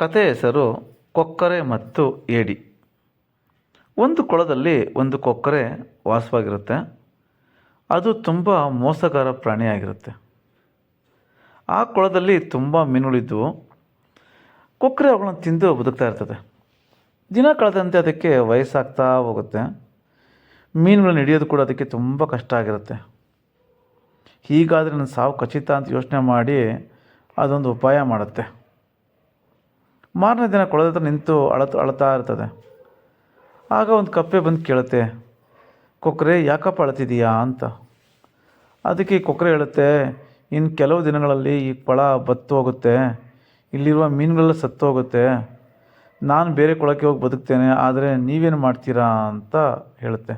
ಕಥೆ ಹೆಸರು ಕೊಕ್ಕರೆ ಮತ್ತು ಏಡಿ. ಒಂದು ಕೊಳದಲ್ಲಿ ಒಂದು ಕೊಕ್ಕರೆ ವಾಸವಾಗಿರುತ್ತೆ. ಅದು ತುಂಬ ಮೋಸಗಾರ ಪ್ರಾಣಿಯಾಗಿರುತ್ತೆ. ಆ ಕೊಳದಲ್ಲಿ ತುಂಬ ಮೀನುಗಳಿದ್ದವು ಕೊಕ್ಕರೆ ಅವುಗಳನ್ನು ತಿಂದು ಬದುಕ್ತಾ ಇರ್ತದೆ. ದಿನ ಕಳೆದಂತೆ ಅದಕ್ಕೆ ವಯಸ್ಸಾಗ್ತಾ ಹೋಗುತ್ತೆ. ಮೀನುಗಳನ್ನು ಹಿಡಿಯೋದು ಕೂಡ ಅದಕ್ಕೆ ತುಂಬ ಕಷ್ಟ ಆಗಿರುತ್ತೆ. ಹೀಗಾದರೆ ನನ್ನ ಸಾವು ಖಚಿತ ಅಂತ ಯೋಚನೆ ಮಾಡಿ ಅದೊಂದು ಉಪಾಯ ಮಾಡುತ್ತೆ. ಮಾರನೇ ದಿನ ಕೊಳದ ಹತ್ರ ನಿಂತು ಅಳತ, ಅಳ್ತಾ ಇರ್ತದೆ. ಆಗ ಒಂದು ಕಪ್ಪೆ ಬಂದು ಕೇಳುತ್ತೆ ಕೊಕ್ಕರೆ ಯಾಕಪ್ಪ ಅಳ್ತಿದೀಯಾ? ಅಂತ. ಅದಕ್ಕೆ ಈ ಕೊಕ್ಕರೆ ಹೇಳುತ್ತೆ ಇನ್ನು ಕೆಲವು ದಿನಗಳಲ್ಲಿ ಈ ಕೊಳ ಬತ್ತು ಹೋಗುತ್ತೆ, ಇಲ್ಲಿರುವ ಮೀನುಗಳೆಲ್ಲ ಸತ್ತು ಹೋಗುತ್ತೆ. ನಾನು ಬೇರೆ ಕೊಳಕ್ಕೆ ಹೋಗಿ ಬದುಕ್ತೇನೆ, ಆದರೆ ನೀವೇನು ಮಾಡ್ತೀರಾ? ಅಂತ ಹೇಳುತ್ತೆ.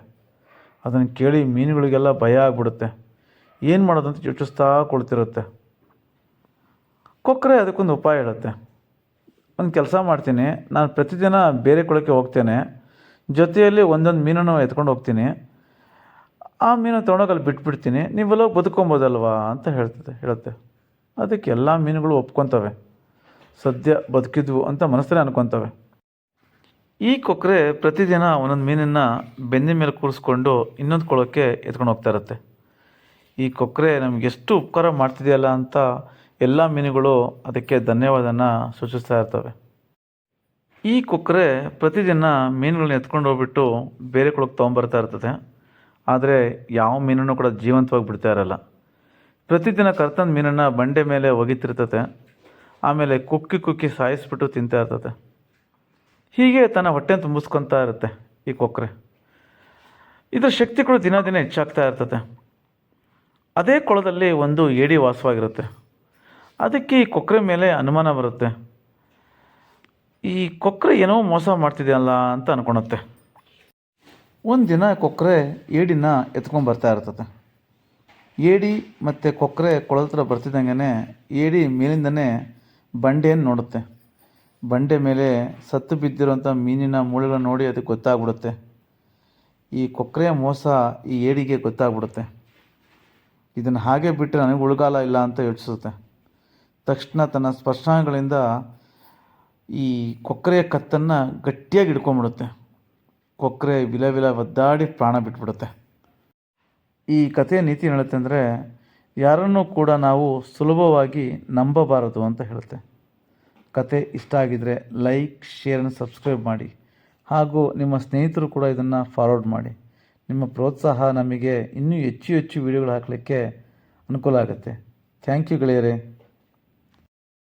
ಅದನ್ನು ಕೇಳಿ ಮೀನುಗಳಿಗೆಲ್ಲ ಭಯ ಆಗ್ಬಿಡುತ್ತೆ. ಏನು ಮಾಡೋದು ಅಂತ ಯೋಚಿಸ್ತಾ ಕುಳಿತಿರುತ್ತೆ. ಕೊಕ್ಕರೆ ಅದಕ್ಕೊಂದು ಉಪಾಯ ಹೇಳುತ್ತೆ. ಒಂದು ಕೆಲಸ ಮಾಡ್ತೀನಿ. ನಾನು ಪ್ರತಿದಿನ ಬೇರೆ ಕೊಳಕ್ಕೆ ಹೋಗ್ತೇನೆ. ಜೊತೆಯಲ್ಲಿ ಒಂದೊಂದು ಮೀನನ್ನು ಎತ್ಕೊಂಡು ಹೋಗ್ತೀನಿ. ಆ ಮೀನು ತೊಗೊಂಡೋಗಿ ಅಲ್ಲಿ ಬಿಟ್ಬಿಡ್ತೀನಿ. ನೀವೆಲ್ಲ ಬದುಕೊಬೋದಲ್ವಾ ಅಂತ ಹೇಳ್ತದೆ, ಹೇಳುತ್ತೆ. ಅದಕ್ಕೆ ಎಲ್ಲ ಮೀನುಗಳು ಒಪ್ಕೊತವೆ. ಸದ್ಯ ಬದುಕಿದ್ವು ಅಂತ ಮನಸ್ಸಲ್ಲೇ ಅನ್ಕೊತವೆ. ಈ ಕೊಕ್ಕರೆ ಪ್ರತಿದಿನ ಒಂದೊಂದು ಮೀನನ್ನು ಬೆನ್ನಿನ ಮೇಲೆ ಕೂರಿಸ್ಕೊಂಡು ಇನ್ನೊಂದು ಕೊಳಕ್ಕೆ ಎತ್ಕೊಂಡು ಹೋಗ್ತಾ ಇರುತ್ತೆ. ಈ ಕೊಕ್ಕರೆ ನಮ್ಗೆ ಎಷ್ಟು ಉಪಕಾರ ಮಾಡ್ತಿದೆಯಲ್ಲ ಅಂತ ಎಲ್ಲ ಮೀನುಗಳು ಅದಕ್ಕೆ ಧನ್ಯವಾದನ ಸೂಚಿಸ್ತಾ ಇರ್ತವೆ. ಈ ಕೊಕ್ಕರೆ ಪ್ರತಿದಿನ ಮೀನುಗಳನ್ನ ಎತ್ಕೊಂಡು ಹೋಗ್ಬಿಟ್ಟು ಬೇರೆ ಕೊಳಕ್ಕೆ ತೊಗೊಂಬರ್ತಾ ಇರ್ತದೆ. ಆದರೆ ಯಾವ ಮೀನನ್ನು ಕೂಡ ಜೀವಂತವಾಗಿ ಬಿಡ್ತಾ ಇರಲ್ಲ. ಪ್ರತಿದಿನ ಕರ್ತನ ಮೀನನ್ನು ಬಂಡೆ ಮೇಲೆ ಒಗಿತಿರ್ತದೆ. ಆಮೇಲೆ ಕುಕ್ಕಿ ಕುಕ್ಕಿ ಸಾಯಿಸ್ಬಿಟ್ಟು ತಿಂತಾ ಇರ್ತದೆ. ಹೀಗೆ ತನ್ನ ಹೊಟ್ಟೆ ತುಂಬಿಸ್ಕೊತಾ ಇರುತ್ತೆ ಈ ಕೊಕ್ಕರೆ. ಇದರ ಶಕ್ತಿಗಳು ದಿನ ದಿನ ಹೆಚ್ಚಾಗ್ತಾ ಇರ್ತದೆ. ಅದೇ ಕೊಳದಲ್ಲಿ ಒಂದು ಏಡಿ ವಾಸವಾಗಿರುತ್ತೆ. ಅದಕ್ಕೆ ಈ ಕೊಕ್ಕರೆ ಮೇಲೆ ಅನುಮಾನ ಬರುತ್ತೆ. ಈ ಕೊಕ್ಕರೆ ಏನೋ ಮೋಸ ಮಾಡ್ತಿದೆಯಲ್ಲ ಅಂತ ಅನ್ಕೊಳತ್ತೆ ಒಂದು ದಿನ ಕೊಕ್ಕರೆ ಏಡಿನ ಎತ್ಕೊಂಡು ಬರ್ತಾ ಇರ್ತದೆ ಏಡಿ ಮತ್ತು ಕೊಕ್ಕರೆ ಕೊಳತ್ರ ಬರ್ತಿದ್ದಂಗೆ ಏಡಿ ಮೇಲಿಂದನೇ ಬಂಡೆಯನ್ನು ನೋಡುತ್ತೆ. ಬಂಡೆ ಮೇಲೆ ಸತ್ತು ಬಿದ್ದಿರುವಂಥ ಮೀನಿನ ಮೂಳೆಗಳನ್ನ ನೋಡಿ ಅದಕ್ಕೆ ಗೊತ್ತಾಗ್ಬಿಡುತ್ತೆ. ಈ ಕೊಕ್ಕರೆಯ ಮೋಸ ಈ ಏಡಿಗೆ ಗೊತ್ತಾಗ್ಬಿಡುತ್ತೆ. ಇದನ್ನು ಹಾಗೆ ಬಿಟ್ಟರೆ ನನಗೆ ಉಳ್ಗಾಲ ಇಲ್ಲ ಅಂತ ಯೋಚಿಸುತ್ತೆ. ತಕ್ಷಣ ತನ್ನ ಸ್ಪರ್ಶಾಂಗಗಳಿಂದ ಈ ಕೊಕ್ಕರೆಯ ಕತ್ತನ್ನು ಗಟ್ಟಿಯಾಗಿ ಹಿಡ್ಕೊಂಬಿಡುತ್ತೆ ಕೊಕ್ಕರೆ ವಿಲ ವಿಲ ಒದ್ದಾಡಿ ಪ್ರಾಣ ಬಿಟ್ಬಿಡುತ್ತೆ. ಈ ಕಥೆಯ ನೀತಿ ಹೇಳುತ್ತೆ ಅಂದರೆ, ಯಾರನ್ನೂ ಕೂಡ ನಾವು ಸುಲಭವಾಗಿ ನಂಬಬಾರದು ಅಂತ ಹೇಳುತ್ತೆ. ಕತೆ ಇಷ್ಟ ಆಗಿದರೆ ಲೈಕ್ ಶೇರನ್ನು ಸಬ್ಸ್ಕ್ರೈಬ್ ಮಾಡಿ. ಹಾಗೂ ನಿಮ್ಮ ಸ್ನೇಹಿತರು ಕೂಡ ಇದನ್ನು ಫಾರ್ವರ್ಡ್ ಮಾಡಿ. ನಿಮ್ಮ ಪ್ರೋತ್ಸಾಹ ನಮಗೆ ಇನ್ನೂ ಹೆಚ್ಚು ಹೆಚ್ಚು ವಿಡಿಯೋಗಳು ಹಾಕಲಿಕ್ಕೆ ಅನುಕೂಲ ಆಗುತ್ತೆ. ಥ್ಯಾಂಕ್ ಯು ಗೆಳೆಯರೇ.